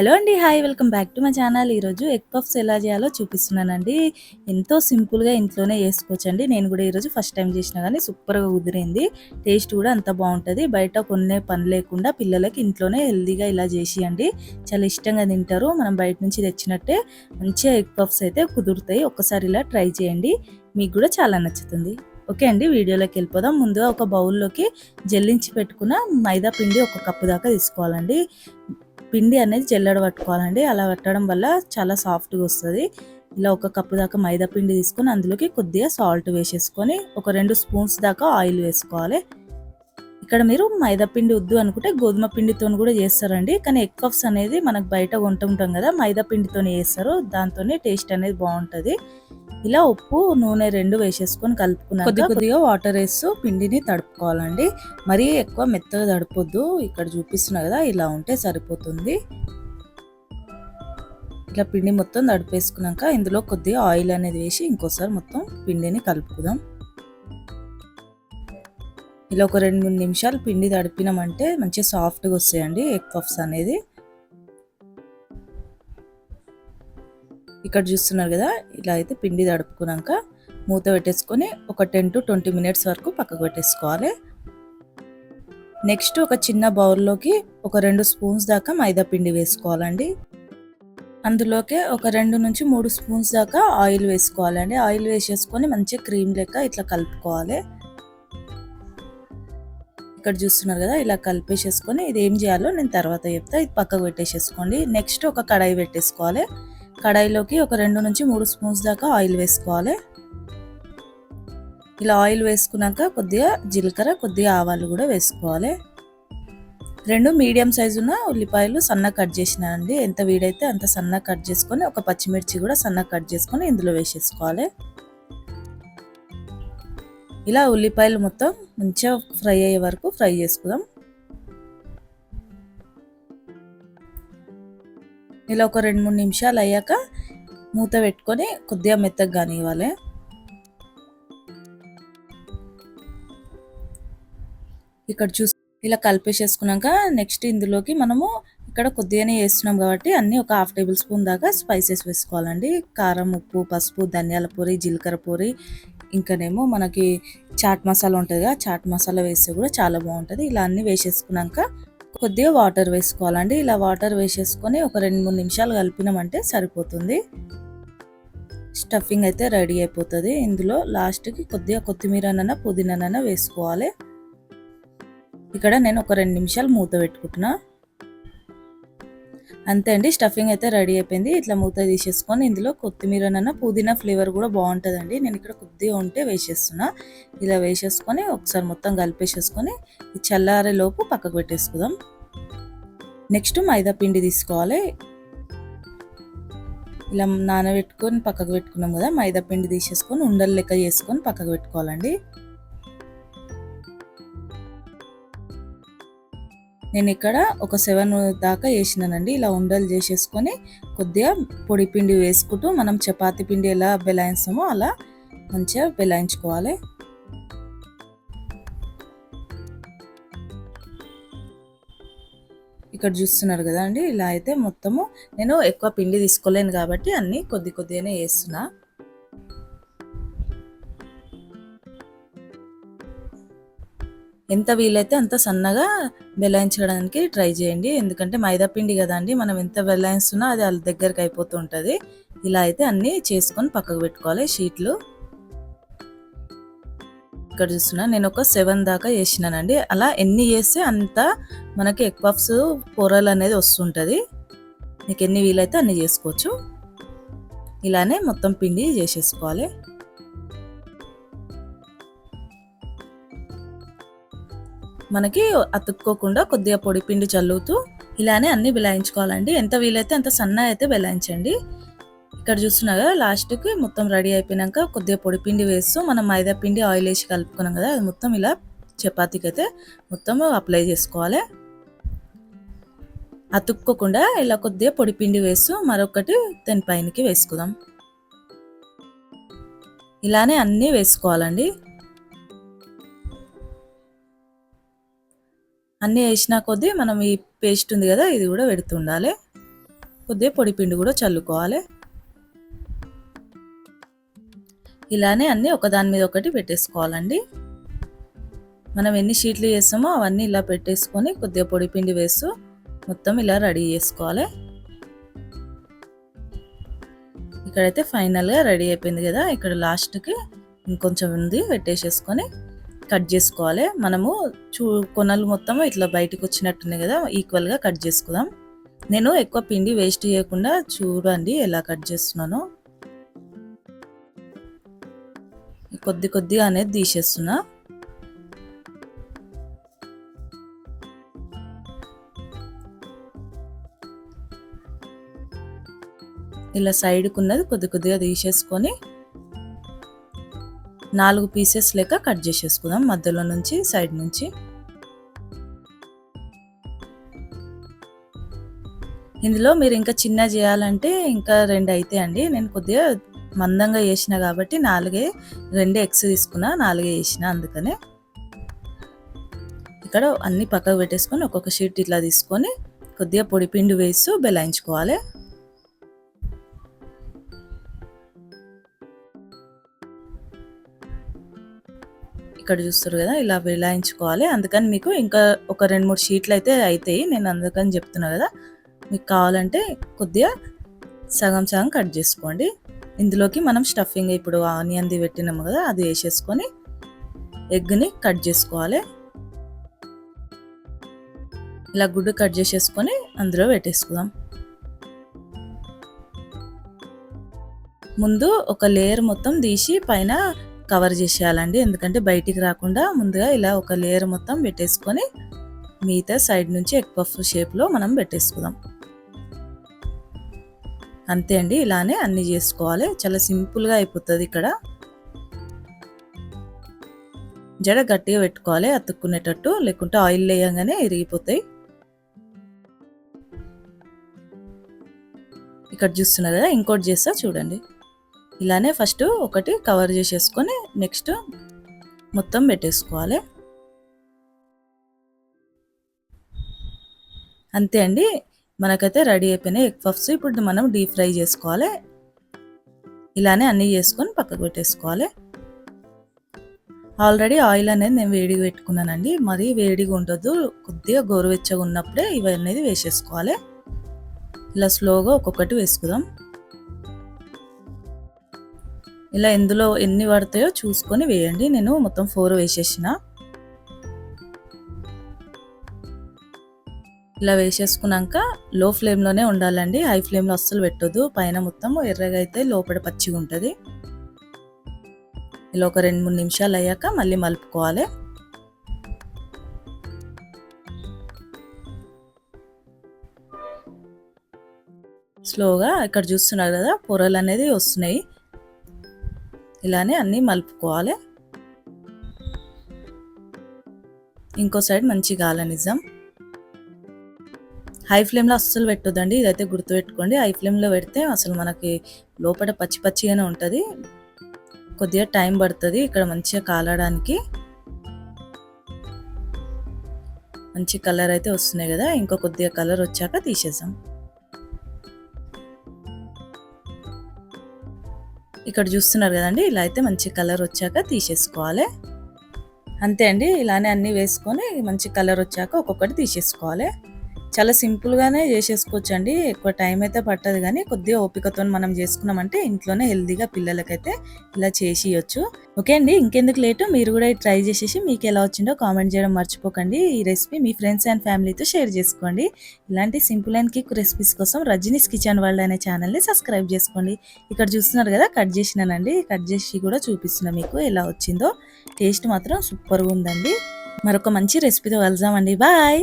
Hello అండి hi welcome back to my channel. ఈరోజు egg puffs ఎలా చేయాలో చూపిస్తున్నానండి. ఎంతో సింపుల్గా ఇంట్లోనే చేసుకోవచ్చండి. నేను కూడా ఈరోజు ఫస్ట్ టైం చేసినా కానీ సూపర్గా కుదిరింది. టేస్ట్ కూడా అంత బాగుంటుంది. బయట కొన్నే పని లేకుండా పిల్లలకి ఇంట్లోనే హెల్దీగా ఇలా చేసియండి. చాలా ఇష్టంగా తింటారు. మనం బయట నుంచి తెచ్చినట్టే మంచిగా ఎగ్ పఫ్స్ అయితే కుదురుతాయి. ఒక్కసారి ఇలా ట్రై చేయండి. మీకు కూడా చాలా నచ్చుతుంది. ఓకే అండి వీడియోలోకి వెళ్ళిపోదాం. ముందుగా ఒక బౌల్లోకి జల్లించి పెట్టుకున్న మైదా పిండి ఒక కప్పు దాకా తీసుకోవాలండి. పిండి అనేది జల్లెడ పట్టుకోవాలండి. అలా పట్టడం వల్ల చాలా సాఫ్ట్గా వస్తుంది. ఇలా ఒక కప్పు దాకా మైదా పిండి తీసుకొని అందులోకి కొద్దిగా సాల్ట్ వేసేసుకొని ఒక రెండు స్పూన్స్ దాకా ఆయిల్ వేసుకోవాలి. ఇక్కడ మీరు మైదా పిండి వద్దు అనుకుంటే గోధుమ పిండితో కూడా చేస్తారండి. కానీ ఎగ్ పఫ్స్ అనేది మనకు బయట కొంటుంటాం కదా మైదా పిండితో చేస్తారు. దాంతోనే టేస్ట్ అనేది బాగుంటుంది. ఇలా ఉప్పు నూనె రెండు వేసేసుకొని కలుపుకున్నాక కొద్ది కొద్దిగా వాటర్ వేస్తూ పిండిని తడుపుకోవాలండి. మరీ ఎక్కువ మెత్తగా తడపొద్దు ఇక్కడ చూపిస్తున్నా కదా ఇలా ఉంటే సరిపోతుంది. ఇట్లా పిండి మొత్తం తడిపేసుకున్నాక ఇందులో కొద్దిగా ఆయిల్ అనేది వేసి ఇంకోసారి మొత్తం పిండిని కలుపుకుందాం. ఇలా ఒక రెండు మూడు నిమిషాలు పిండి తడిపినామంటే మంచిగా సాఫ్ట్గా వస్తాయండి ఎగ్ పఫ్స్ అనేది. ఇక్కడ చూస్తున్నారు కదా ఇలా అయితే పిండి తడుపుకున్నాక మూత పెట్టేసుకొని ఒక టెన్ టు ట్వంటీ మినిట్స్ వరకు పక్కకు పెట్టేసుకోవాలి. నెక్స్ట్ ఒక చిన్న బౌల్లోకి ఒక రెండు స్పూన్స్ దాకా మైదా పిండి వేసుకోవాలండి. అందులోకి ఒక రెండు నుంచి మూడు స్పూన్స్ దాకా ఆయిల్ వేసుకోవాలండి. ఆయిల్ వేసేసుకొని మంచిగా క్రీమ్ లెక్క ఇట్లా కలుపుకోవాలి. ఇక్కడ చూస్తున్నారు కదా ఇలా కలిపేసేసుకొని ఇది ఏం చేయాలో నేను తర్వాత చెప్తా. ఇది పక్కకు పెట్టేసేసుకోండి. నెక్స్ట్ ఒక కడాయి పెట్టేసుకోవాలి. కడాయిలోకి ఒక రెండు నుంచి మూడు స్పూన్స్ దాకా ఆయిల్ వేసుకోవాలి. ఇలా ఆయిల్ వేసుకున్నాక కొద్దిగా జీలకర్ర కొద్దిగా ఆవాలు కూడా వేసుకోవాలి. రెండు మీడియం సైజు ఉన్న ఉల్లిపాయలు సన్న కట్ చేసినానండి ఎంత వీడైతే అంత సన్న కట్ చేసుకొని ఒక పచ్చిమిర్చి కూడా సన్న కట్ చేసుకొని ఇందులో వేసేసుకోవాలి. ఇలా ఉల్లిపాయలు మొత్తం మంచిగా ఫ్రై అయ్యే వరకు ఫ్రై చేసుకుందాం. ఇలా ఒక రెండు మూడు నిమిషాలు అయ్యాక మూత పెట్టుకొని కొద్దిగా మెత్తగా కానివ్వాలి. ఇక్కడ చూసి ఇలా కలిపేసేసుకున్నాక నెక్స్ట్ ఇందులోకి మనము ఇక్కడ కొద్దిగానే వేస్తున్నాం కాబట్టి అన్ని ఒక హాఫ్ టేబుల్ స్పూన్ దాకా స్పైసెస్ వేసుకోవాలండి. కారం ఉప్పు పసుపు ధనియాల పొడి జీలకర్ర పొడి ఇంకానేమో మనకి చాట్ మసాలా ఉంటుంది కదా చాట్ మసాలా వేస్తే కూడా చాలా బాగుంటుంది. ఇలా అన్ని వేసేసుకున్నాక కొద్దిగా వాటర్ వేసుకోవాలండి. ఇలా వాటర్ వేసేసుకొని ఒక రెండు మూడు నిమిషాలు కలిపినామంటే సరిపోతుంది. స్టఫింగ్ అయితే రెడీ అయిపోతుంది. ఇందులో లాస్ట్కి కొద్దిగా కొత్తిమీరనైనా పుదీనానైనా వేసుకోవాలి. ఇక్కడ నేను ఒక రెండు నిమిషాలు మూత పెట్టుకుంటున్నాను అంతే అండి స్టఫింగ్ అయితే రెడీ అయిపోయింది. ఇట్లా మూత తీసేసుకొని ఇందులో కొత్తిమీరనైనా పుదీనా ఫ్లేవర్ కూడా బాగుంటుందండి. నేను ఇక్కడ కొద్దిగా ఉంటే వేసేస్తున్నా. ఇలా వేసేసుకొని ఒకసారి మొత్తం కలిపేసేసుకొని చల్లారే లోపు పక్కకు పెట్టేసుకుందాం. నెక్స్ట్ మైదా పిండి తీసుకోవాలి. ఇలా నానబెట్టుకొని పక్కకు పెట్టుకున్నాం కదా మైదా పిండి తీసేసుకొని ఉండలు లెక్క చేసుకొని పక్కకు పెట్టుకోవాలండి. నేను ఇక్కడ ఒక సెవెన్ దాకా వేసినానండి. ఇలా ఉండలు చేసేసుకొని కొద్దిగా పొడి పిండి వేసుకుంటూ మనం చపాతీ పిండి ఎలా బెలాయిస్తామో అలా మంచిగా బెలాయించుకోవాలి. ఇక్కడ చూస్తున్నారు కదా అండి ఇలా అయితే మొత్తము నేను ఎక్కువ పిండి తీసుకోలేను కాబట్టి అన్నీ కొద్ది కొద్దిగానే వేస్తున్నా. ఎంత వీలైతే అంత సన్నగా బెలాయించడానికి ట్రై చేయండి. ఎందుకంటే మైదా పిండి కదా అండి మనం ఎంత బెలాయిస్తున్నా అది వాళ్ళ దగ్గరికి అయిపోతూ ఉంటుంది. ఇలా అయితే అన్నీ చేసుకొని పక్కకు పెట్టుకోవాలి షీట్లు. ఇక్కడ చూస్తున్నా నేను ఒక సెవెన్ దాకా చేసినానండి అలా ఎన్ని చేస్తే అంత మనకి ఎగ్ కూరలు పొరలు అనేది వస్తుంటుంది. మీకు ఎన్ని వీలైతే అన్ని చేసుకోవచ్చు. ఇలానే మొత్తం పిండి చేసేసుకోవాలి. మనకి అతుక్కోకుండా కొద్దిగా పొడి పిండి చల్లుతూ ఇలానే అన్ని బిలాయించుకోవాలండి ఎంత వీలైతే అంత సన్న అయితే బిలాయించండి ఇక్కడ చూస్తున్నా కదా లాస్ట్కి మొత్తం రెడీ అయిపోయినాక కొద్దిగా పొడి పిండి వేస్తూ మనం మైదా పిండి ఆయిల్ వేసి కలుపుకున్నాం కదా అది మొత్తం ఇలా చపాతీకి అయితే మొత్తం అప్లై చేసుకోవాలి. అతుక్కోకుండా ఇలా కొద్దిగా పొడి పిండి వేస్తూ మరొకటి దాని పైనకి వేసుకుందాం. ఇలానే అన్నీ వేసుకోవాలండి. అన్నీ వేసిన కొద్దీ మనం ఈ పేస్ట్ ఉంది కదా ఇది కూడా పెడుతుండాలి. కొద్దిగా పొడి పిండి కూడా చల్లుకోవాలి. ఇలానే అన్నీ ఒకదాని మీద ఒకటి పెట్టేసుకోవాలండి. మనం ఎన్ని షీట్లు చేస్తామో అవన్నీ ఇలా పెట్టేసుకొని కొద్దిగా పొడి పిండి వేస్తూ మొత్తం ఇలా రెడీ చేసుకోవాలి. ఇక్కడైతే ఫైనల్గా రెడీ అయిపోయింది కదా ఇక్కడ లాస్ట్కి ఇంకొంచెం ఉంది పెట్టేసేసుకొని కట్ చేసుకోవాలి. మనము చూ కొనలు మొత్తం ఇట్లా బయటకు వచ్చినట్టున్నాయి కదా ఈక్వల్గా కట్ చేసుకుందాం. నేను ఎక్కువ పిండి వేస్ట్ చేయకుండా చూడండి ఎలా కట్ చేస్తున్నానో. కొద్ది కొద్దిగా అనేది తీసేస్తున్నా. ఇలా సైడ్కి ఉన్నది కొద్ది కొద్దిగా తీసేసుకొని నాలుగు పీసెస్ లెక్క కట్ చేసేసుకుందాం మధ్యలో నుంచి సైడ్ నుంచి. ఇందులో మీరు ఇంకా చిన్న చేయాలంటే ఇంకా రెండు అయితే అండి. నేను కొద్దిగా మందంగా చేసిన కాబట్టి నాలుగే రెండే ఎగ్స్ తీసుకున్నా నాలుగే వేసిన అందుకనే. ఇక్కడ అన్ని పక్కకు పెట్టేసుకొని ఒక్కొక్క షీట్ ఇట్లా తీసుకొని కొద్దిగా పొడి పిండి వేస్తూ బెలాయించుకోవాలి. ఇక్కడ చూస్తారు కదా ఇలా విలాయించుకోవాలి. అందుకని మీకు ఇంకా ఒక రెండు మూడు షీట్లు అయితే అవుతాయి నేను అందుకని చెప్తున్నా కదా మీకు కావాలంటే కొద్దిగా సగం సగం కట్ చేసుకోండి. ఇందులోకి మనం స్టఫింగ్ ఇప్పుడు ఆనియన్ది పెట్టినాము కదా అది వేసేసుకొని ఎగ్ని కట్ చేసుకోవాలి. ఇలా గుడ్డు కట్ చేసేసుకొని అందులో పెట్టేసుకుందాం. ముందు ఒక లేయర్ మొత్తం తీసి పైన కవర్ చేసేయాలండి. ఎందుకంటే బయటికి రాకుండా ముందుగా ఇలా ఒక లేయర్ మొత్తం పెట్టేసుకొని మిగతా సైడ్ నుంచి ఎగ్ పఫ్ షేప్లో మనం పెట్టేసుకుందాం. అంతే అండి. ఇలానే అన్నీ చేసుకోవాలి. చాలా సింపుల్గా అయిపోతుంది ఇక్కడ. జడ గట్టిగా పెట్టుకోవాలి. అతుక్కునేటట్టు. లేకుంటే ఆయిల్ వేయంగానే ఇరిగిపోతాయి. ఇక్కడ చూస్తున్నారు కదా? ఇంకోటి చేస్తా చూడండి. ఇలానే ఫస్ట్ ఒకటి కవర్ చేసేసుకొని నెక్స్ట్ మొత్తం పెట్టేసుకోవాలి. అంతే అండి. మనకైతే రెడీ అయిపోయినాయి ఎగ్ పఫ్స్. ఇప్పుడు మనం డీప్ ఫ్రై చేసుకోవాలి. ఇలానే అన్నీ చేసుకొని పక్కకు పెట్టేసుకోవాలి. ఆల్రెడీ ఆయిల్ అనేది నేను వేడిగా పెట్టుకున్నానండి. మరి వేడిగా ఉండదు. కొద్దిగా గోరువెచ్చగా ఉన్నప్పుడే ఇవి అనేది వేసేసుకోవాలి. ఇలా స్లోగా ఒక్కొక్కటి వేసుకుందాం. ఇలా ఎందులో ఎన్ని పడతాయో చూసుకొని వేయండి. నేను మొత్తం ఫోర్ వేసేసిన. ఇలా వేసేసుకున్నాక లో ఫ్లేమ్లోనే ఉండాలండి. హై ఫ్లేమ్లో అస్సలు పెట్టొద్దు. పైన మొత్తం ఎర్రగా అయితే లోపల పచ్చిగా ఉంటుంది. ఇలా ఒక రెండు మూడు నిమిషాలు అయ్యాక మళ్ళీ మలుపుకోవాలి. స్లోగా ఇక్కడ చూస్తున్నారు కదా పొరలు అనేది వస్తున్నాయి. ఇలానే అన్నీ మలుపుకోవాలి. ఇంకో సైడ్ మంచి గాలనిజం హై ఫ్లేమ్లో అస్సలు పెట్టొద్దండి. ఇదైతే గుర్తుపెట్టుకోండి. హై ఫ్లేమ్లో పెడితే అసలు మనకి లోపల పచ్చి పచ్చిగానే ఉంటుంది. కొద్దిగా టైం పడుతుంది ఇక్కడ మంచిగా కాలడానికి. మంచి కలర్ అయితే వస్తున్నాయి కదా. ఇంకో కొద్దిగా కలర్ వచ్చాక తీసేసాం ఇక్కడ చూస్తున్నారు కదండి ఇలా అయితే మంచి కలర్ వచ్చాక తీసేసుకోవాలి. అంతే అండి ఇలానే అన్నీ వేసుకొని మంచి కలర్ వచ్చాక ఒక్కొక్కటి తీసేసుకోవాలి. చాలా సింపుల్గానే చేసేసుకోవచ్చు అండి ఎక్కువ టైం అయితే పట్టదు కానీ కొద్దిగా ఓపికతో మనం చేసుకున్నామంటే ఇంట్లోనే హెల్దీగా పిల్లలకైతే ఇలా చేసి ఇవ్వచ్చు ఓకే అండి ఇంకెందుకు లేటు? మీరు కూడా ట్రై చేసేసి మీకు ఎలా వచ్చిందో కామెంట్ చేయడం మర్చిపోకండి. ఈ రెసిపీ మీ ఫ్రెండ్స్ అండ్ ఫ్యామిలీతో షేర్ చేసుకోండి. ఇలాంటి సింపుల్ అండ్ క్విక్ రెసిపీస్ కోసం రజనీస్ కిచెన్ వరల్డ్ అనే ఛానల్ని సబ్స్క్రైబ్ చేసుకోండి. ఇక్కడ చూస్తున్నారు కదా కట్ చేసినానండి. కట్ చేసి కూడా చూపిస్తున్నా మీకు ఎలా వచ్చిందో. టేస్ట్ మాత్రం సూపర్గా ఉందండి. మరొక మంచి రెసిపీతో కలుద్దామండి. బాయ్!